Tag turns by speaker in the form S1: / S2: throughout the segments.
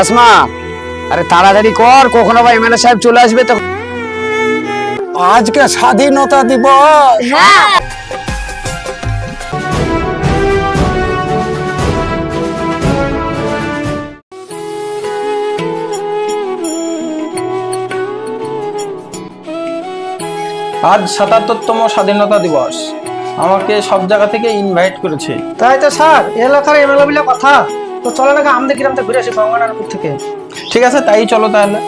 S1: আসমা আরে তাড়াতাড়ি কর কখনো বা এমএলএ সাহেব চলে আসবে তো।
S2: আজকে স্বাধীনতা দিবস।
S3: হ্যাঁ।
S4: আজ সাতাত্তরতম স্বাধীনতা দিবস। আমাকে সব জায়গা থেকে ইনভাইট করেছে।
S5: তাই তো স্যার এলাকার এমএলএ কথা। তো চলো না আমাদের গ্রামটা ঘুরে আসি গঙ্গানারপুর থেকে।
S4: ঠিক আছে তাই চলো তাহলে।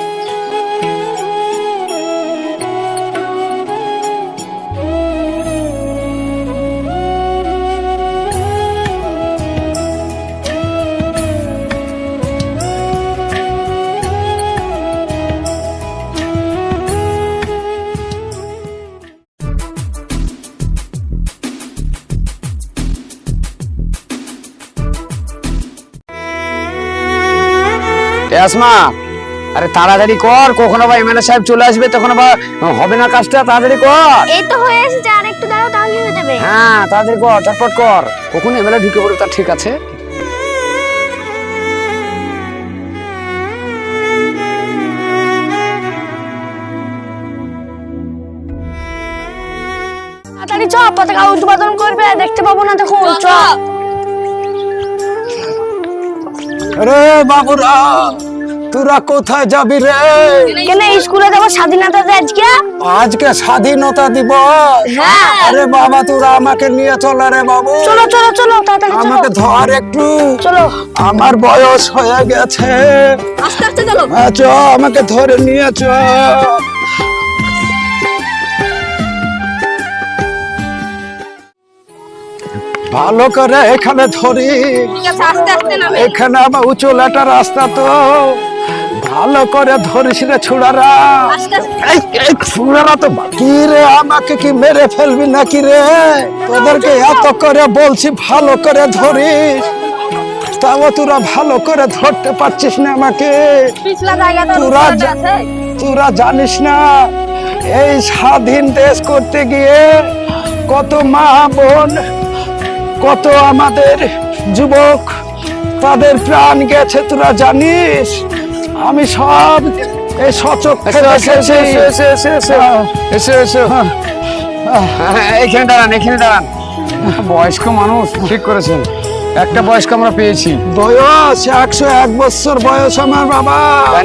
S1: আসমা আরে তাড়াতাড়ি কর কখনো বা এমএলএ সাহেব চলে আসবে তখন বা হবে না কাজটা তাড়াতাড়ি কর।
S3: এই তো হয়ে এসেছে আর একটু দাঁড়াও তাহলে হয়ে যাবে।
S1: হ্যাঁ তাড়াতাড়ি কর চটপট কর। কখন এমএলএ ঢুকে পড়বে তার ঠিক আছে।
S3: তাড়াতাড়ি চ পতাকা উদ্বোধন করবে দেখতে পাবো না দেখুন চ।
S2: রে বাবুরা তোরা কোথায় যাবি রে?
S3: কেন স্কুলে যাব স্বাধীনতা দিবস আজকে?
S2: আজকে স্বাধীনতা দিবস।
S3: হ্যাঁ।
S2: আরে বাবা তোরা আমাকে নিয়ে চল রে বাবু।
S3: চলো চলো চলো তাড়াতাড়ি
S2: আমাকে ধর একটু।
S3: চলো।
S2: আমার বয়স হয়ে গেছে।
S3: আস্তে আস্তে চলো।
S2: হ্যাঁ, আমাকে ধরে নিয়ে চ। ভালো করে এখানে ধরি। এখানে আমার উঁচু লাটা রাস্তা তো। ভালো করে ধরিস রে ছুড়ারা। ছুড়ারা তো বাকি রে আমাকে কি মেরে ফেলবি নাকি রে? তোদেরকে এত করে বলছি ভালো করে ধরিস। তাও তোরা ভালো করে ধরতে পারছিস না আমাকে। তোরা তোরা জানিস না এই স্বাধীন দেশ করতে গিয়ে কত মা বোন কত আমাদের যুবক তাদের প্রাণ গেছে তোরা জানিস? আমি সব এই সচক
S1: এসো, এসে এসো, এসে এসে এইখানে দাঁড়ান এখানে দাঁড়ান। বয়স্ক মানুষ ঠিক করেছেন। একটা বয়স্ক আমরা পেয়েছি।
S2: বয়স একশো এক বছর বয়স আমার বাবা।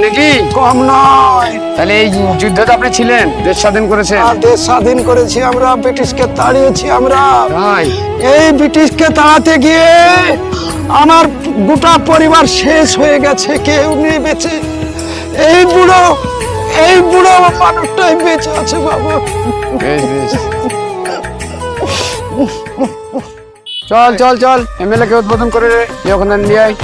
S1: নাকি
S2: কম নয়।
S1: তাহলে এই যুদ্ধে তো আপনি ছিলেন? দেশ স্বাধীন করেছেন?
S2: আর দেশ স্বাধীন করেছি আমরা ব্রিটিশকে তাড়িয়েছি আমরা।
S1: তাই?
S2: এই ব্রিটিশকে তাড়াতে গিয়ে আমার গোটা পরিবার শেষ হয়ে গেছে কেউ নেই বেঁচে। এই বুড়ো এই বুড়ো মানুষটাই বেঁচে আছে বাবা।
S1: বেশ বেশ। চল চল চল। এমএলএ কে উদ্বোধন করে রে যে ওখানে নিয়ে আয়।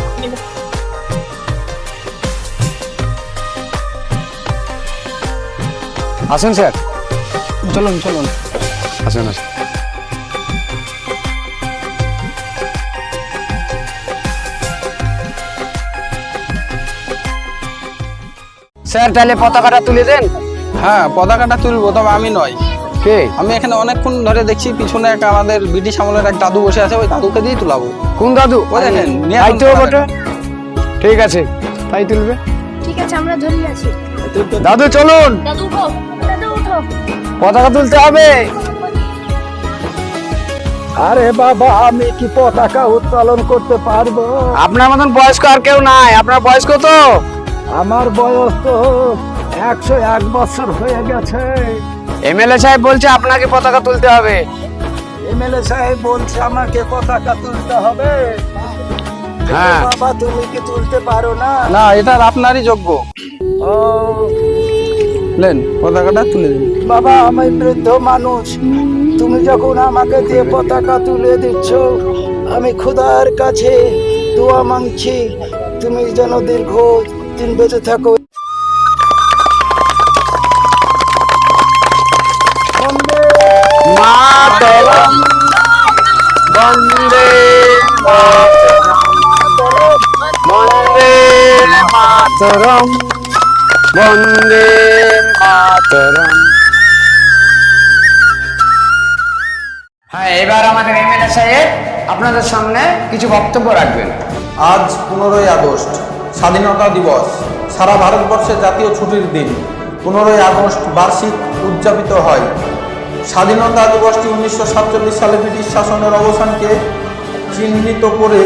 S1: আসুন স্যার।
S4: চলুন চলুন।
S1: আসুন আসুন। স্যার তাহলে পতাকাটা তুলে দেন?
S4: হ্যাঁ পতাকাটা তুলবো তবে আমি নয়।
S1: কে?
S4: আমি এখানে অনেকক্ষণ ধরে দেখছি পিছনে এক আমাদের ব্রিটিশ আমলের এক দাদু বসে আছে ওই দাদুকে দিয়ে তুলাবো।
S1: কোন দাদু?
S4: ওই দেখেন, নিয়ে
S1: তাই
S4: আসুন
S1: তো বটে। ঠিক আছে তাই তুলবে।
S3: ঠিক আছে আমরা ধরে আছি।
S1: দাদু চলুন।
S3: দাদু উঠো দাদু উঠো।
S1: পতাকা তুলতে হবে।
S2: আরে বাবা আমি কি পতাকা উত্তোলন করতে পারব?
S1: আপনার মতন বয়স্ক আর কেউ নাই। আপনার বয়স্ক তো
S2: আমার বয়স তো একশো এক বছর হয়ে গেছে।
S1: এমএলএ সাহেব বলছে আপনাকে পতাকা তুলতে হবে।
S2: এমএলএ সাহেব বলছে আমাকে পতাকা তুলতে হবে।
S1: হ্যাঁ।
S2: বাবা তুমি কি তুলতে পারো না?
S4: না এটা আপনারই যোগ্য।
S2: ও।
S4: লেন পতাকাটা তুলে দিন।
S2: বাবা আমি বৃদ্ধ মানুষ। তুমি যখন আমাকে দিয়ে পতাকা তুলে দিচ্ছ আমি খুদার কাছে দোয়া মাংছি তুমি যেন দীর্ঘ দিন বেঁচে থাকো।
S1: মাতরম বন্দে বন্দে মাতরম। বন্দে মাতরম। হ্যাঁ এবার আমাদের এমএলএ সাহেব আপনাদের সামনে কিছু বক্তব্য রাখবেন।
S4: আজ পনেরোই আগস্ট স্বাধীনতা দিবস। সারা ভারতবর্ষে জাতীয় ছুটির দিন। পনেরোই আগস্ট বার্ষিক উদযাপিত হয়। স্বাধীনতা দিবসটি উনিশশো সাতচল্লিশ সালে ব্রিটিশ শাসনের অবসানকে চিহ্নিত করে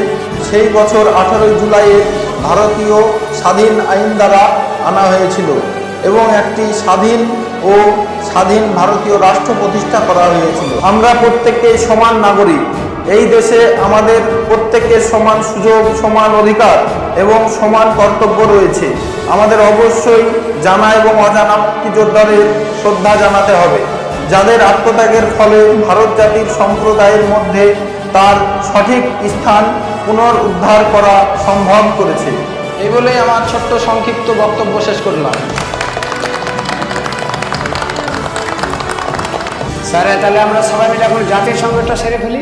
S4: সেই বছর আঠারোই জুলাইয়ে ভারতীয় স্বাধীন আইন দ্বারা আনা হয়েছিল এবং একটি স্বাধীন ও স্বাধীন ভারতীয় রাষ্ট্র প্রতিষ্ঠা করা হয়েছিল। আমরা প্রত্যেকেই সমান নাগরিক। এই দেশে আমাদের প্রত্যেকের সমান সুযোগ, সমান অধিকার এবং সমান কর্তব্য রয়েছে। আমাদের অবশ্যই জানা এবং অজানা মুক্তিযোদ্ধাদের শ্রদ্ধা জানাতে হবে। যাদের আত্মত্যাগের ফলে ভারত জাতির সম্প্রদায়ের মধ্যে তার সঠিক স্থান পুনরুদ্ধার করা সম্ভব করেছে। এই বলেই আমার ছোট্ট সংক্ষিপ্ত বক্তব্য শেষ করলাম।
S1: স্যার, তাহলে আমরা সবাই মিলে এখন জাতির সঙ্গীতটা সেরে ফেলি?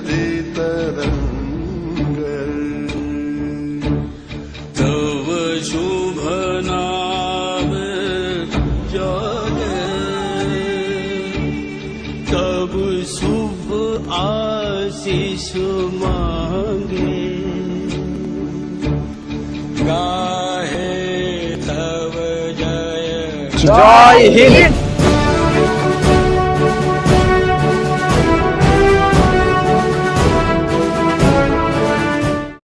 S6: கரங்கள் தவ சுபநாம ஜானே तब शुभ आशीष मांगे गाहे तब जय
S2: जय हिंद